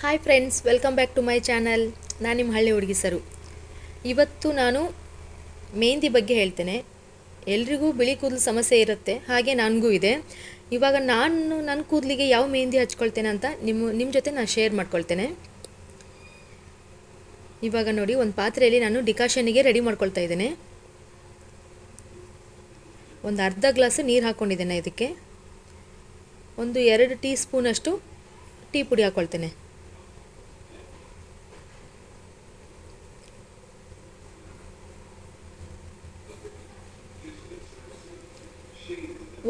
Hi friends welcome back to my channel ನಾನು ನಿಮ್ಮ ಹಳ್ಳಿ ಹುಡುಗಿ ಸರು. ಇವತ್ತು ನಾನು ಮೆಹಂದಿ ಬಗ್ಗೆ ಹೇಳ್ತೇನೆ. ಎಲ್ರಿಗೂ ಬಿಳಿ ಕೂದಲು ಸಮಸ್ಯೆ ಇರುತ್ತೆ, ಹಾಗೆ ನನಗೂ ಇದೆ. ಇವಾಗ ನಾನು ನನ್ನ ಕೂದಲಿಗೆ ಯಾವ ಮೆಹಂದಿ ಹಚ್ಕೊಳ್ತೇನೆ ಅಂತ ನಿಮ್ಮ ನಿಮ್ಮ ಜೊತೆ ನಾನು ಶೇರ್ ಮಾಡ್ಕೊಳ್ತೇನೆ. ಇವಾಗ ನೋಡಿ, ಒಂದು ಪಾತ್ರೆಯಲ್ಲಿ ನಾನು ಡಿಕಾಷನಿಗೆ ರೆಡಿ ಮಾಡ್ಕೊಳ್ತಾ ಇದ್ದೇನೆ. ಒಂದು ಅರ್ಧ ಗ್ಲಾಸ್ ನೀರು ಹಾಕ್ಕೊಂಡಿದ್ದೇನೆ ಇದಕ್ಕೆ. ಒಂದು ಎರಡು ಟೀ ಸ್ಪೂನಷ್ಟು ಟೀ ಪುಡಿ ಹಾಕ್ಕೊಳ್ತೇನೆ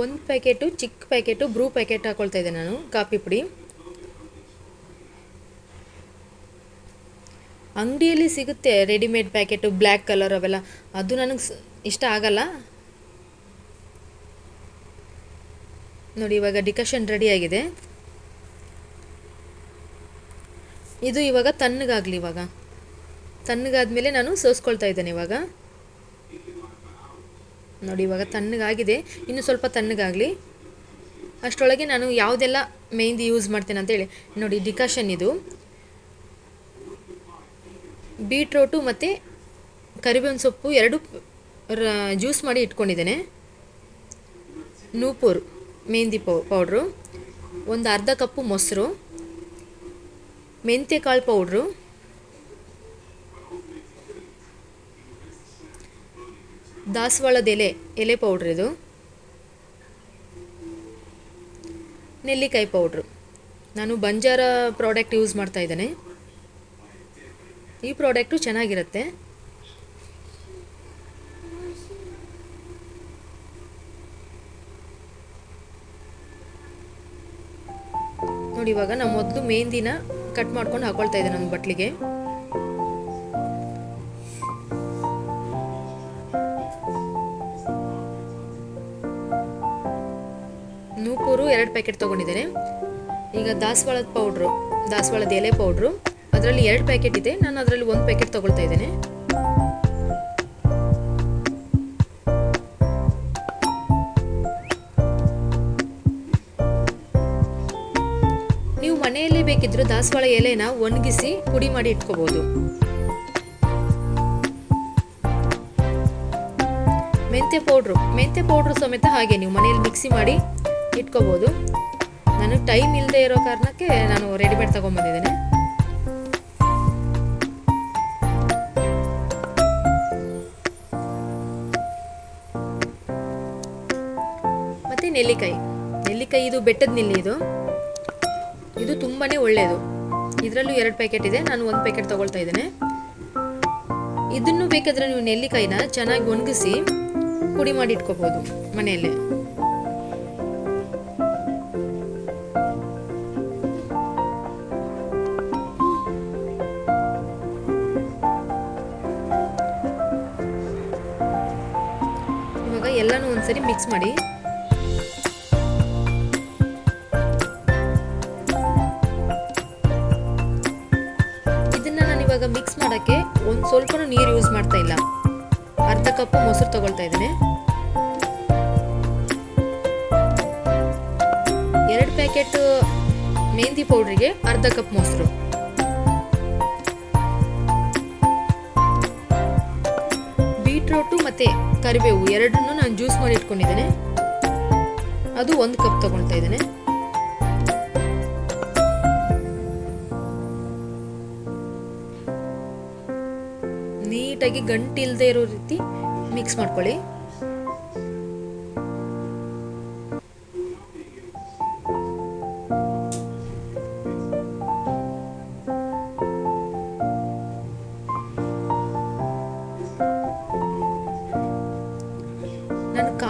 ಒಂದು ಪ್ಯಾಕೆಟು ಚಿಕ್ಕ ಪ್ಯಾಕೆಟು, ಬ್ರೂ ಪ್ಯಾಕೆಟ್ ಹಾಕ್ಕೊಳ್ತಾ ಇದ್ದೆ ನಾನು, ಕಾಫಿ ಪುಡಿ. ಅಂಗಡಿಯಲ್ಲಿ ಸಿಗುತ್ತೆ ರೆಡಿಮೇಡ್ ಪ್ಯಾಕೆಟು, ಬ್ಲ್ಯಾಕ್ ಕಲರ್ ಅವೆಲ್ಲ. ಅದು ನನಗೆ ಇಷ್ಟ ಆಗಲ್ಲ. ನೋಡಿ, ಇವಾಗ ಡಿಕಷನ್ ರೆಡಿ ಆಗಿದೆ. ಇದು ಇವಾಗ ತಣ್ಣಗಾಗಲಿ ಇವಾಗ. ತಣ್ಣಗಾದ್ಮೇಲೆ ನಾನು ಸೋಸ್ಕೊಳ್ತಾ ಇದ್ದೇನೆ ಇವಾಗ. ನೋಡಿ, ಇವಾಗ ತಣ್ಣಗಾಗಿದೆ. ಇನ್ನು ಸ್ವಲ್ಪ ತಣ್ಣಗಾಗಲಿ. ಅಷ್ಟರೊಳಗೆ ನಾನು ಯಾವುದೆಲ್ಲ ಮೆಹಂದಿ ಯೂಸ್ ಮಾಡ್ತೇನೆ ಅಂತೇಳಿ ನೋಡಿ ಡಿಕಾಷನ್ ಇದು. ಬೀಟ್ರೋಟು ಮತ್ತು ಕರಿಬೇವಿನ ಸೊಪ್ಪು ಎರಡು ಜ್ಯೂಸ್ ಮಾಡಿ ಇಟ್ಕೊಂಡಿದ್ದೇನೆ. ನೂಪೂರ್ ಮೆಹಂದಿ ಪೌ ಪೌಡ್ರು ಒಂದು ಅರ್ಧ ಕಪ್ಪು ಮೊಸರು. ಮೆಂತ್ಯಕಾಳು ಪೌಡ್ರು ದಾಸವಾಳದ ಎಲೆ ಎಲೆ ಪೌಡ್ರ್ ಇದು. ನೆಲ್ಲಿಕಾಯಿ ಪೌಡ್ರು ನಾನು ಬಂಜಾರ ಪ್ರಾಡಕ್ಟ್ ಯೂಸ್ ಮಾಡ್ತಾ ಇದ್ದೇನೆ. ಈ ಪ್ರಾಡಕ್ಟು ಚೆನ್ನಾಗಿರುತ್ತೆ. ನೋಡಿ ಇವಾಗ ನಾವು ಮೊದಲು ಮೆಹಂದಿನ ಕಟ್ ಮಾಡ್ಕೊಂಡು ಹಾಕೊಳ್ತಾ ಇದ್ದೇನೆ ಒಂದು ಬಟ್ಲಿಗೆ. ನೂಪೂರು ಎರಡು ಪ್ಯಾಕೆಟ್ ತೊಗೊಂಡಿದ್ದೇನೆ. ಈಗ ದಾಸವಾಳದ ಪೌಡ್ರು ದಾಸವಾಳದ ಎಲೆ ಪೌಡ್ರು ಅದರಲ್ಲಿ ಎರಡು ಪ್ಯಾಕೆಟ್ ಇದೆ. ನಾನು ಅದರಲ್ಲಿ ಒಂದು ಪ್ಯಾಕೆಟ್ ತೊಗೊಳ್ತಾ ಇದ್ದೇನೆ. ನೀವು ಮನೆಯಲ್ಲೇ ಬೇಕಿದ್ರು ದಾಸವಾಳ ಎಲೆನ ಒಣಗಿಸಿ ಪುಡಿ ಮಾಡಿ ಇಟ್ಕೋಬಹುದು ಮೆಂತ್ಯ ಪೌಡ್ರು ಮೆಂತ್ಯ ಪೌಡ್ರು ಸಮೇತ ಹಾಗೆ ನೀವು ಮನೆಯಲ್ಲಿ ಮಿಕ್ಸಿ ಮಾಡಿ ಇಟ್ಕೋಬೋದು. ನನಗೆ ಟೈಮ್ ಇಲ್ಲದೆ ಇರೋ ಕಾರಣಕ್ಕೆ ನಾನು ರೆಡಿಮೇಡ್ ತಗೊಂಡ್ಬಂದಿದ್ದೇನೆ. ಮತ್ತು ನೆಲ್ಲಿಕಾಯಿ. ನೆಲ್ಲಿಕಾಯಿ ಇದು ಬೆಟ್ಟದ ನೆಲ್ಲಿ ಇದು. ಇದು ತುಂಬಾ ಒಳ್ಳೆಯದು ಇದರಲ್ಲೂ ಎರಡು ಪ್ಯಾಕೆಟ್ ಇದೆ. ನಾನು ಒಂದು ಪ್ಯಾಕೆಟ್ ತಗೊಳ್ತಾ ಇದ್ದೇನೆ. ಇದನ್ನು ಬೇಕಾದರೆ ನೀವು ನೆಲ್ಲಿಕಾಯಿನ ಚೆನ್ನಾಗಿ ಒಣಗಿಸಿ ಪುಡಿ ಮಾಡಿ ಇಟ್ಕೋಬೋದು ಮನೆಯಲ್ಲೇ. ಒಂದ್ಸರಿ ಮಿಕ್ಸ್ ಮಾಡಿ. ಇದನ್ನ ನಾನು ಇವಾಗ ಮಿಕ್ಸ್ ಮಾಡೋಕ್ಕೆ ಒಂದು ಸ್ವಲ್ಪ ನೀರು ಯೂಸ್ ಮಾಡ್ತಾ ಇಲ್ಲ. ಅರ್ಧ ಕಪ್ ಮೊಸರು ತಗೊಳ್ತಾ ಇದ್ದೀನಿ. ಎರಡು ಪ್ಯಾಕೆಟ್ ಮೆಹಂದಿ ಪೌಡ್ರಿಗೆ ಅರ್ಧ ಕಪ್ ಮೊಸರು. ಮತ್ತೆ ಕರಿಬೇವು ಎರಡನ್ನೂ ನಾನು ಜ್ಯೂಸ್ ಮಾಡಿ ಇಟ್ಕೊಂಡಿದ್ದೇನೆ. ಅದು ಒಂದು ಕಪ್ ತಗೊಳ್ತಾ ಇದ್ದೇನೆ. ನೀಟಾಗಿ ಗಂಟು ಇಲ್ಲದೆ ಇರೋ ರೀತಿ ಮಿಕ್ಸ್ ಮಾಡ್ಕೊಳ್ಳಿ.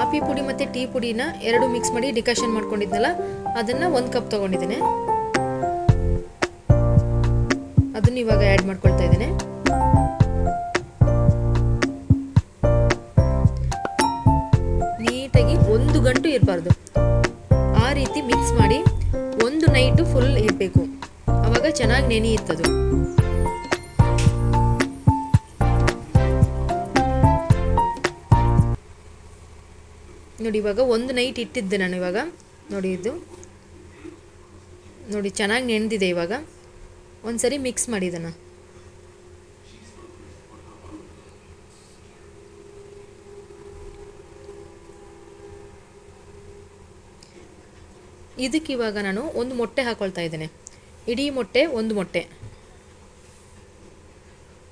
ಕಾಫಿ ಪುಡಿ ಮತ್ತು ಟೀ ಪುಡಿನ ಎರಡು ಮಿಕ್ಸ್ ಮಾಡಿ ಡಿಕಾಷನ್ ಮಾಡ್ಕೊಂಡಿದ್ನಲ್ಲ, ಅದನ್ನು ಒಂದು ಕಪ್ ತೊಗೊಂಡಿದ್ದೇನೆ. ಅದನ್ನು ಇವಾಗ ಆ್ಯಡ್ ಮಾಡ್ಕೊಳ್ತಾ ಇದ್ದೇನೆ. ನೀಟಾಗಿ ಒಂದು ಗಂಟು ಇರಬಾರ್ದು. ಆ ರೀತಿ ಮಿಕ್ಸ್ ಮಾಡಿ ಒಂದು ನೈಟು ಫುಲ್ ಇರಬೇಕು. ಅವಾಗ ಚೆನ್ನಾಗಿ ನೆನೆಯುತ್ತದು. ನೋಡಿ ಇವಾಗ ಒಂದು ನೈಟ್ ಇಟ್ಟಿದ್ದೆ ನಾನು ಇವಾಗ. ನೋಡಿ ಇದು. ನೋಡಿ ಚೆನ್ನಾಗಿ ನೆನೆದಿದೆ ಇವಾಗ. ಒಂದ್ಸರಿ ಮಿಕ್ಸ್ ಮಾಡಿ ಇದನ್ನು ಇದಕ್ಕೆ ಇವಾಗ ನಾನು ಒಂದು ಮೊಟ್ಟೆ ಹಾಕೊಳ್ತಾ ಇದ್ದೇನೆ. ಇಡೀ ಮೊಟ್ಟೆ ಒಂದು ಮೊಟ್ಟೆ.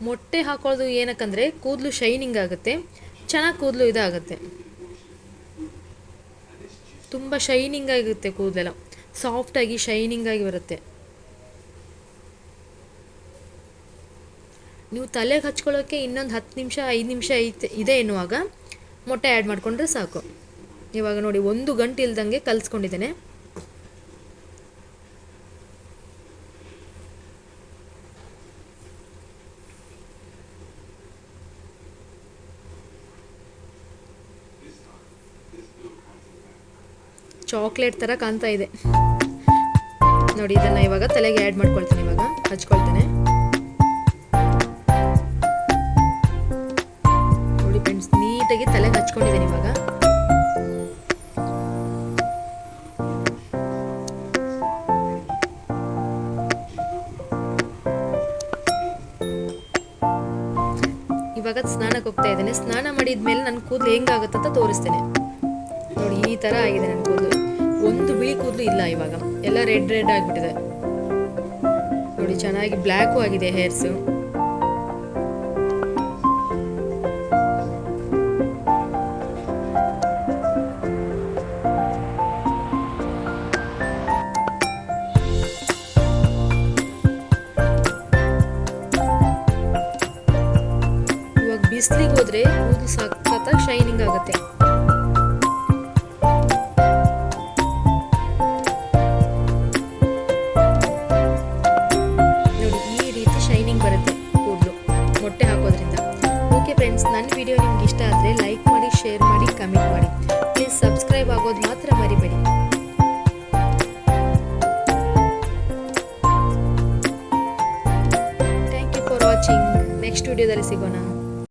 ಮೊಟ್ಟೆ ಹಾಕೊಳ್ಳೋದು ಏನಕ್ಕಂದರೆ ಕೂದಲು ಶೈನಿಂಗ್ ಆಗುತ್ತೆ. ಚೆನ್ನಾಗಿ ಕೂದಲು ಇದಾಗುತ್ತೆ. ತುಂಬ ಶೈನಿಂಗ್ ಆಗಿರುತ್ತೆ ಕೂದಲೆಲ್ಲ. ಸಾಫ್ಟಾಗಿ ಶೈನಿಂಗ್ ಆಗಿ ಬರುತ್ತೆ. ನೀವು ತಲೆಗೆ ಹಚ್ಕೊಳ್ಳೋಕ್ಕೆ ಇನ್ನೊಂದು ಹತ್ತು ನಿಮಿಷ, ಐದು ನಿಮಿಷ ಐತೆ, ಇದೆ ಎನ್ನುವಾಗ ಮೊಟ್ಟೆ ಆ್ಯಡ್ ಮಾಡಿಕೊಂಡ್ರೆ ಸಾಕು. ಇವಾಗ ನೋಡಿ, ಒಂದು ಗಂಟೆ ಇಲ್ದಂಗೆ ಕಲಿಸ್ಕೊಂಡಿದ್ದೇನೆ. ಚಾಕ್ಲೇಟ್ ಥರ ಕಾಣ್ತಾ ಇದೆ. ನೋಡಿ, ಇದನ್ನು ಇವಾಗ ತಲೆಗೆ ಆ್ಯಡ್ ಮಾಡ್ಕೊಳ್ತೇನೆ ಇವಾಗ. ಹಚ್ಕೊಳ್ತೇನೆ. ನೋಡಿ ಫ್ರೆಂಡ್ಸ್ ನೀಟಾಗಿ ತಲೆಗೆ ಹಚ್ಕೊಂಡಿದ್ದೀನಿ ಇವಾಗ. ಇವಾಗ ಸ್ನಾನಕ್ಕೆ ಹೋಗ್ತಾ ಇದ್ದೇನೆ. ಸ್ನಾನ ಮಾಡಿದ್ಮೇಲೆ ನನ್ನ ಕೂದಲು ಹೆಂಗಾಗುತ್ತೆ ಅಂತ ತೋರಿಸ್ತೇನೆ. ಈ ಥರ ಆಗಿದೆ ನನ್ನ ಕೂದಲು. ಒಂದು ಬಿಳಿ ಕೂದಲು ಇಲ್ಲ ಇವಾಗ. ಎಲ್ಲ ರೆಡ್ ರೆಡ್ ಆಗಿಬಿಟ್ಟಿದೆ. ನೋಡಿ, ಚೆನ್ನಾಗಿ ಬ್ಲ್ಯಾಕು ಆಗಿದೆ ಹೇರ್ಸು. ಬಿಸಿಲಿಗೆ ಹೋದ್ರೆ ಕೂದಲು ಸಖತ್ತಾಗಿ ಶೈನಿಂಗ್ ಆಗುತ್ತೆ. ನನ್ನ ವಿಡಿಯೋ ನಿಮ್ಗೆ ಇಷ್ಟ ಆದರೆ ಲೈಕ್ ಮಾಡಿ ಶೇರ್ ಮಾಡಿ ಕಮೆಂಟ್ ಮಾಡಿ. ಪ್ಲೀಸ್ ಸಬ್ಸ್ಕ್ರೈಬ್ ಆಗೋದು ಮಾತ್ರ ಮರಿಬೇಡಿ. Thank you for watching next ವಿಡಿಯೋದಲ್ಲಿ ಸಿಗೋಣ.